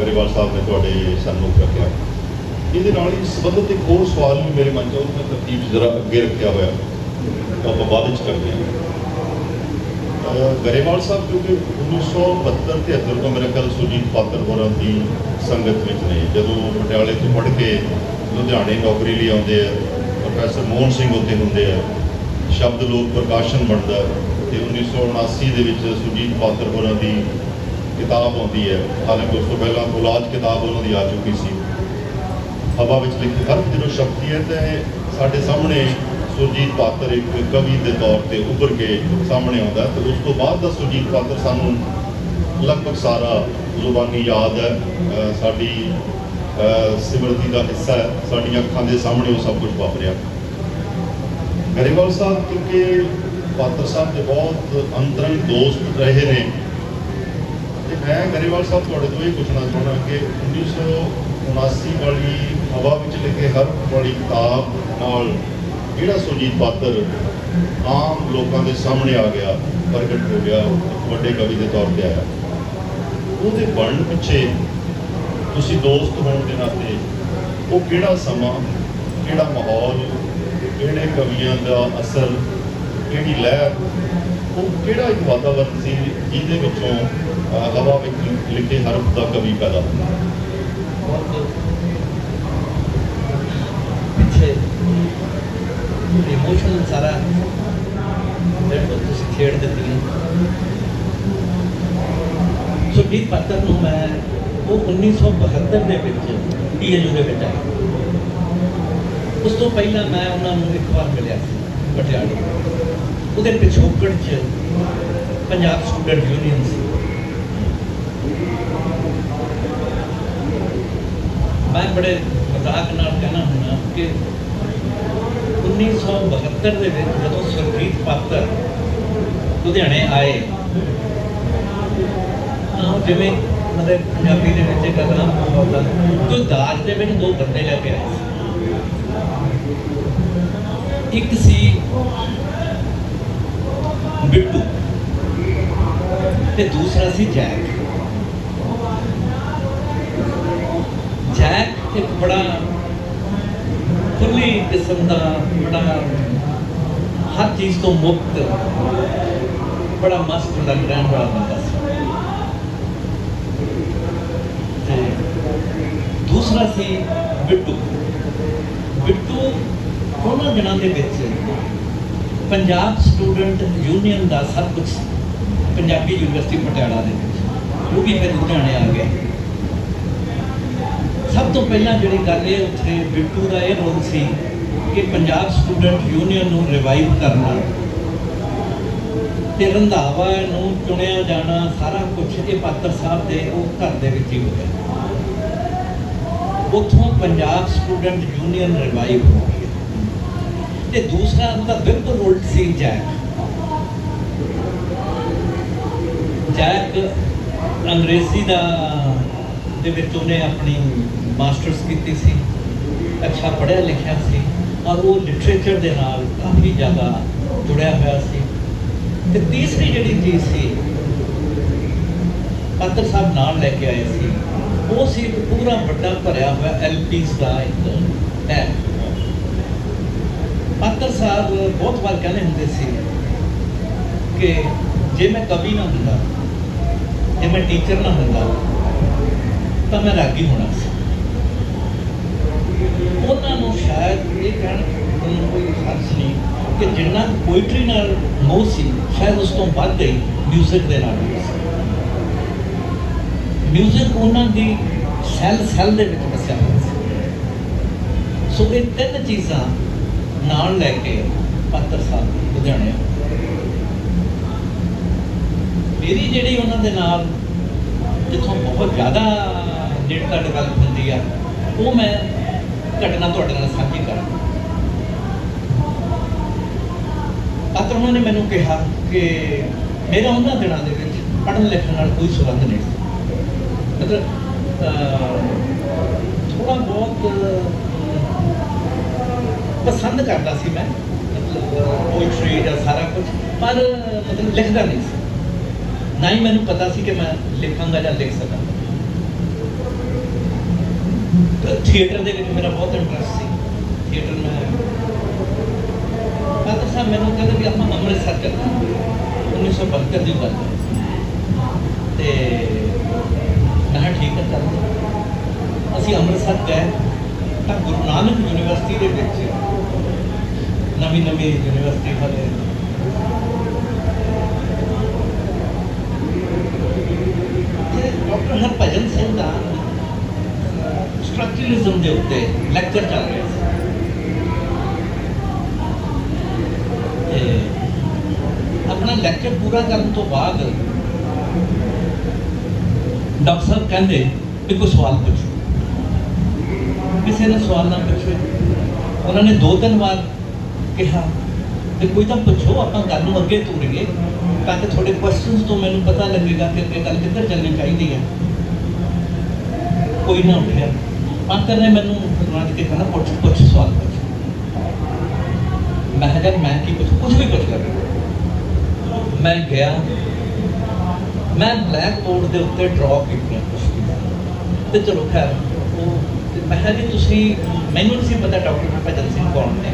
ਗਰੇਵਾਲ ਸਾਹਿਬ ਨੇ ਤੁਹਾਡੇ ਸਨਮੁਖ ਰੱਖਿਆ। ਇਹਦੇ ਨਾਲ ਹੀ ਸੰਬੰਧਿਤ ਇੱਕ ਹੋਰ ਸਵਾਲ ਵੀ ਮੇਰੇ ਮਨ 'ਚ ਆ, ਮੈਂ ਤਰਤੀਬ ਜਰਾ ਅੱਗੇ ਰੱਖਿਆ ਹੋਇਆ। ਆਪਾਂ ਬਾਅਦ ਵਿੱਚ ਕਰਦੇ ਹਾਂ। ਗਰੇਵਾਲ ਸਾਹਿਬ ਕਿਉਂਕਿ 1972 73 ਤੋਂ ਮੇਰੇ ਖਿਆਲ ਸੁਰਜੀਤ ਪਾਤਰ ਹੋਰਾਂ ਦੀ ਸੰਗਤ ਵਿੱਚ ਨੇ ਜਦੋਂ ਪਟਿਆਲੇ ਤੋਂ ਪੜ੍ਹ ਕੇ ਲੁਧਿਆਣੇ ਨੌਕਰੀ ਲਈ ਆਉਂਦੇ ਆ ਪ੍ਰੋਫੈਸਰ ਮੋਹਨ ਸਿੰਘ ਉੱਥੇ ਹੁੰਦੇ ਆ ਸ਼ਬਦ ਲੋਕ ਪ੍ਰਕਾਸ਼ਨ ਬਣਦਾ ਹੈ ਤੇ 1979 ਦੇ ਵਿੱਚ ਸੁਜੀਤ ਪਾਤਰ ਹੋਰਾਂ ਦੀ ਕਿਤਾਬ ਆਉਂਦੀ ਹੈ। ਹਾਲਾਂਕਿ ਉਸ ਤੋਂ ਪਹਿਲਾਂ ਕੋਲਾਜ ਕਿਤਾਬ ਉਹਨਾਂ ਦੀ ਆ ਚੁੱਕੀ ਸੀ। ਹਵਾ ਵਿੱਚ ਲਿਖੀ ਹਰ ਜਦੋਂ ਸ਼ਖਸੀਅਤ ਹੈ ਤਾਂ ਸਾਡੇ ਸਾਹਮਣੇ ਸੁਰਜੀਤ ਪਾਤਰ ਇੱਕ ਕਵੀ ਦੇ ਤੌਰ ਤੇ ਉੱਭਰ ਕੇ ਸਾਹਮਣੇ ਆਉਂਦਾ ਹੈ ਤੇ ਉਸ ਤੋਂ ਬਾਅਦ ਦਾ ਸੁਰਜੀਤ ਪਾਤਰ ਸਾਨੂੰ ਲਗਭਗ ਸਾਰਾ ਜ਼ੁਬਾਨੀ ਯਾਦ ਹੈ। ਸਾਡੀ ਸਿਮਰਤੀ ਦਾ ਹਿੱਸਾ ਹੈ। ਸਾਡੀਆਂ ਅੱਖਾਂ ਦੇ ਸਾਹਮਣੇ ਉਹ ਸਭ ਕੁਝ ਵਾਪਰਿਆ। ਗਰੇਵਾਲ ਸਾਹਿਬ, ਕਿਉਂਕਿ ਪਾਤਰ ਸਾਹਿਬ ਦੇ ਬਹੁਤ ਅੰਤਰੰਗ ਦੋਸਤ ਰਹੇ ਨੇ ਤੇ ਮੈਂ ਗਰੇਵਾਲ ਸਾਹਿਬ ਤੁਹਾਡੇ ਤੋਂ ਇਹ ਪੁੱਛਣਾ ਚਾਹੁੰਦਾ ਕਿ 1979 ਵਾਲੀ ਹਵਾ ਵਿੱਚ ਲਿਖੇ ਹਰ ਵਾਲੀ ਕਿਤਾਬ ਨਾਲ ਜਿਹੜਾ ਸੁਰਜੀਤ ਪਾਤਰ ਆਮ ਲੋਕਾਂ ਦੇ ਸਾਹਮਣੇ ਆ ਗਿਆ, ਪ੍ਰਗਟ ਹੋ ਗਿਆ ਇੱਕ ਵੱਡੇ ਕਵੀ ਦੇ ਤੌਰ ਤੇ ਆਇਆ। ਉਹਦੇ ਬਣਨ ਪਿੱਛੇ ਤੁਸੀਂ ਦੋਸਤ ਹੋਣ ਦੇ ਨਾਤੇ ਉਹ ਕਿਹੜਾ ਸਮਾਂ, ਕਿਹੜਾ ਮਾਹੌਲ, ਕਿਹੜੇ ਕਵੀਆਂ ਦਾ ਅਸਰ ਕਿਹੜੀ ਲਹਿਰ, ਉਹ ਕਿਹੜਾ ਇੱਕ ਵਾਤਾਵਰਨ ਸੀ ਜਿਹਦੇ ਵਿੱਚੋਂ ਹਵਾ ਵਿੱਚ ਲਿਖੇ ਹਰਫ ਦਾ ਕਵੀ ਪੈਦਾ ਹੁੰਦਾ? ਪਿੱਛੇ ਇਮੋਸ਼ਨ ਸਾਰਾ ਮੇਰੇ ਤੁਸੀਂ ਖੇਡ ਦਿੱਤੀ ਸੁਖੀਤ ਪੱਤਰ ਨੂੰ ਮੈਂ, ਉਹ 1972 ਦੇ ਵਿੱਚ ਪੀਐਨਯੂ ਦੇ ਵਿੱਚ ਆਇਆ। ਉਸ ਤੋਂ ਪਹਿਲਾਂ ਮੈਂ ਉਹਨਾਂ ਨੂੰ ਇੱਕ ਵਾਰ ਮਿਲਿਆ ਸੀ। ਪਟਿਆਲੇ। ਉਹਦੇ ਪਿਛੋਕੜ 'ਚ ਪੰਜਾਬ ਸਟੂਡੈਂਟ ਯੂਨੀਅਨ ਸੀ। ਮੈਂ ਬੜੇ ਮਜ਼ਾਕ ਨਾਲ ਕਹਿਣਾ ਹੁੰਦਾ ਕਿ 1972 ਦੇ ਵਿੱਚ ਜਦੋਂ ਸੁਰਜੀਤ ਪਾਤਰ ਲੁਧਿਆਣੇ ਆਏ, ਤਾਂ ਜਿਵੇਂ ਮਤਲਬ ਪੰਜਾਬੀ ਦੇ ਵਿੱਚ ਕਹਣਾ ਹੁੰਦਾ ਕੋਈ ਦਾਜ ਦੇ ਵਿੱਚ ਦੋ ਬੰਦੇ ਲੈ ਕੇ ਆਏ ਸੀ। ਇੱਕ ਸੀ ਬਿੱਟੂ ਤੇ ਦੂਸਰਾ ਸੀ ਜੈਕ। ਜੈਕ ਇੱਕ ਬੜਾ ਖੁੱਲੀ ਕਿਸਮ ਦਾ ਬੜਾ ਹਰ ਚੀਜ਼ ਤੋਂ ਮੁਕਤ, ਬੜਾ ਮਸਤ ਲੱਗ ਰਹਿਣ ਵਾਲਾ ਬੰਦਾ ਸੀ। ਦੂਸਰਾ ਸੀ ਬਿੱਟੂ। ਬਿੱਟੂ ਉਹਨਾਂ ਦਿਨਾਂ ਦੇ ਵਿੱਚ ਪੰਜਾਬ ਸਟੂਡੈਂਟ ਯੂਨੀਅਨ ਦਾ ਸਭ ਕੁਝ ਪੰਜਾਬੀ ਯੂਨੀਵਰਸਿਟੀ ਪਟਿਆਲਾ ਦੇ ਵਿੱਚ। ਉਹ ਵੀ ਫਿਰ ਲੁਧਿਆਣੇ ਆ ਗਿਆ। ਸਭ ਤੋਂ ਪਹਿਲਾਂ ਜਿਹੜੀ ਗੱਲ ਇਹ ਉੱਥੇ ਬਿੱਟੂ ਦਾ ਇਹ ਰੋਲ ਸੀ ਕਿ ਪੰਜਾਬ ਸਟੂਡੈਂਟ ਯੂਨੀਅਨ ਨੂੰ ਰਿਵਾਈਵ ਕਰਨਾ ਤੇ ਰੰਧਾਵਾ ਨੂੰ ਚੁਣਿਆ ਜਾਣਾ, ਸਾਰਾ ਕੁਝ ਇਹ ਪਾਤਰ ਸਾਹਿਬ ਦੇ ਉਹ ਘਰ ਦੇ ਵਿੱਚ ਹੀ ਹੋਇਆ। ਉੱਥੋਂ ਪੰਜਾਬ ਸਟੂਡੈਂਟ ਯੂਨੀਅਨ ਰਿਵਾਈਵ ਹੋ ਤੇ ਦੂਸਰਾ ਉਹਦਾ ਬਿਲਕੁਲ ਉਲਟ ਸੀ ਜੈਕ ਜੈਕ ਅੰਗਰੇਜ਼ੀ ਦਾ ਦੇ ਵਿੱਚ ਉਹਨੇ ਆਪਣੀ ਮਾਸਟਰਸ ਕੀਤੀ ਸੀ, ਅੱਛਾ ਪੜ੍ਹਿਆ ਲਿਖਿਆ ਸੀ, ਔਰ ਉਹ ਲਿਟਰੇਚਰ ਦੇ ਨਾਲ ਕਾਫੀ ਜ਼ਿਆਦਾ ਜੁੜਿਆ ਹੋਇਆ ਸੀ। ਤੇ ਤੀਸਰੀ ਜਿਹੜੀ ਚੀਜ਼ ਸੀ, ਪਾਤਰ ਸਾਹਿਬ ਨਾਲ ਲੈ ਕੇ ਆਏ ਸੀ, ਉਹ ਸੀ ਇੱਕ ਪੂਰਾ ਵੱਡਾ ਭਰਿਆ ਹੋਇਆ ਐਲਪੀਸ ਦਾ ਇੱਕ ਪੈਕ ਪਾਤਰ ਸਾਹਿਬ ਬਹੁਤ ਵਾਰ ਕਹਿੰਦੇ ਹੁੰਦੇ ਸੀ ਕਿ ਜੇ ਮੈਂ ਕਵੀ ਨਾ ਹੁੰਦਾ, ਜੇ ਮੈਂ ਟੀਚਰ ਨਾ ਹੁੰਦਾ, ਤਾਂ ਮੈਂ ਰਾਗੀ ਹੋਣਾ ਸੀ। ਉਹਨਾਂ ਨੂੰ ਸ਼ਾਇਦ ਇਹ ਕਹਿਣ ਨੂੰ ਕੋਈ ਖਾਸ ਨਹੀਂ ਕਿ ਜਿੰਨਾ ਪੋਇਟਰੀ ਨਾਲ ਮੋਹ ਸੀ, ਸ਼ਾਇਦ ਉਸ ਤੋਂ ਵੱਧ ਗਈ ਮਿਊਜ਼ਿਕ ਦੇ ਨਾਲ ਮਿਊਜ਼ਿਕ ਉਹਨਾਂ ਦੀ ਸੈਲ ਸੈਲ ਦੇ ਵਿੱਚ ਵਸਿਆ ਹੋਇਆ ਸੀ। ਸੋ ਇਹ ਤਿੰਨ ਚੀਜ਼ਾਂ ਨਾਲ ਲੈ ਕੇ ਪਾਤਰ ਸਾਹਿਬ ਲੁਧਿਆਣੇ ਮੇਰੀ ਜਿਹੜੀ ਉਹਨਾਂ ਦੇ ਨਾਲ ਜਿੱਥੋਂ ਬਹੁਤ ਜ਼ਿਆਦਾ ਨੇੜਤਾ ਡਿਵੈਲਪ ਹੁੰਦੀ ਆ, ਉਹ ਮੈਂ ਘਟਨਾ ਤੁਹਾਡੇ ਨਾਲ ਸਾਂਝੀ ਕਰਾਂ। ਪਾਤਰ ਉਹਨਾਂ ਨੇ ਮੈਨੂੰ ਕਿਹਾ ਕਿ ਮੇਰਾ ਉਹਨਾਂ ਦਿਨਾਂ ਦੇ ਵਿੱਚ ਪੜ੍ਹਨ ਲਿਖਣ ਨਾਲ ਕੋਈ ਸੰਬੰਧ ਨਹੀਂ ਸੀ। ਮਤਲਬ ਥੋੜਾ ਬਹੁਤ ਪਸੰਦ ਕਰਦਾ ਸੀ ਮੈਂ। ਮਤਲਬ ਪੋਇਟਰੀ ਦਾ ਸਾਰਾ ਕੁਝ, ਪਰ ਮਤਲਬ ਲਿਖਦਾ ਨਹੀਂ ਸੀ। ਨਾ ਹੀ ਮੈਨੂੰ ਪਤਾ ਸੀ ਕਿ ਮੈਂ ਲਿਖਾਂਗਾ ਜਾਂ ਲਿਖ ਸਕਾਂ। ਥੀਏਟਰ ਦੇ ਵਿੱਚ ਮੇਰਾ ਬਹੁਤ ਇੰਟਰਸਟ ਸੀ। ਥੀਏਟਰ ਮੈਂ ਫਾਦਰ ਸਾਹਿਬ ਮੈਨੂੰ ਕਹਿੰਦੇ ਵੀ ਆਪਾਂ ਅੰਮ੍ਰਿਤਸਰ ਚੱਲਣਾ 1972 ਦੀ ਗੱਲ ਤੇ ਮੈਂ ਕਿਹਾ ਠੀਕ ਹੈ ਚੱਲਦੇ ਅਸੀਂ ਅੰਮ੍ਰਿਤਸਰ ਗਏ ਤਾਂ ਗੁਰੂ ਨਾਨਕ ਯੂਨੀਵਰਸਿਟੀ ਦੇ ਵਿੱਚ ਨਵੀਂ ਨਵੀਂ ਯੂਨੀਵਰਸਿਟੀ ਵਾਲੇ ਡਾਕਟਰ ਹਰਭਜਨ ਸਿੰਘ ਦਾ ਸਟਰਕਚਰਲਿਜ਼ਮ ਦੇ ਉੱਤੇ ਲੈਕਚਰ ਚੱਲ ਰਿਹਾ ਸੀ। ਆਪਣਾ ਲੈਕਚਰ ਪੂਰਾ ਕਰਨ ਤੋਂ ਬਾਅਦ ਡਾਕਟਰ ਸਾਹਿਬ ਕਹਿੰਦੇ ਵੀ ਕੋਈ ਸਵਾਲ ਪੁੱਛੋ। ਕਿਸੇ ਨੇ ਸਵਾਲ ਨਾ ਪੁੱਛੇ। ਉਹਨਾਂ ਨੇ ਦੋ ਤਿੰਨ ਵਾਰ ਕਿਹਾ ਕਿ ਕੋਈ ਤਾਂ ਪੁੱਛੋ, ਆਪਾਂ ਗੱਲ ਨੂੰ ਅੱਗੇ ਤੋਰੀਏ। ਤਾਂ ਕਿ ਤੁਹਾਡੇ ਕੁਐਸਚਨਸ ਤੋਂ ਮੈਨੂੰ ਪਤਾ ਲੱਗੇਗਾ ਕਿ ਅੱਗੇ ਗੱਲ ਕਿੱਧਰ ਚੱਲਣੀ ਚਾਹੀਦੀ ਹੈ। ਕੋਈ ਨਾ ਉੱਠਿਆ। ਅੰਕਲ ਨੇ ਮੈਨੂੰ ਫਰਮਾਨ ਕੇ ਕਹਾ, ਪੁੱਛ ਪੁੱਛ ਸਵਾਲ ਪੁੱਛ। ਮੈਂ ਕਿਹਾ, ਮੈਂ ਕੀ ਪੁੱਛ ਕੁਝ ਵੀ ਪੁੱਛ ਲੈ ਮੈਂ ਗਿਆ। ਮੈਂ ਬਲੈਕ ਬੋਰਡ ਦੇ ਉੱਤੇ ਡਰਾ ਕੀਤੀਆਂ ਤੇ ਚਲੋ ਖੈਰ, ਉਹ ਮੈਂ ਕਿਹਾ ਜੀ, ਤੁਸੀਂ ਮੈਨੂੰ ਨਹੀਂ ਪਤਾ ਡਾਕਟਰ ਹਰਭਜਨ ਸਿੰਘ ਕੌਣ ਨੇ।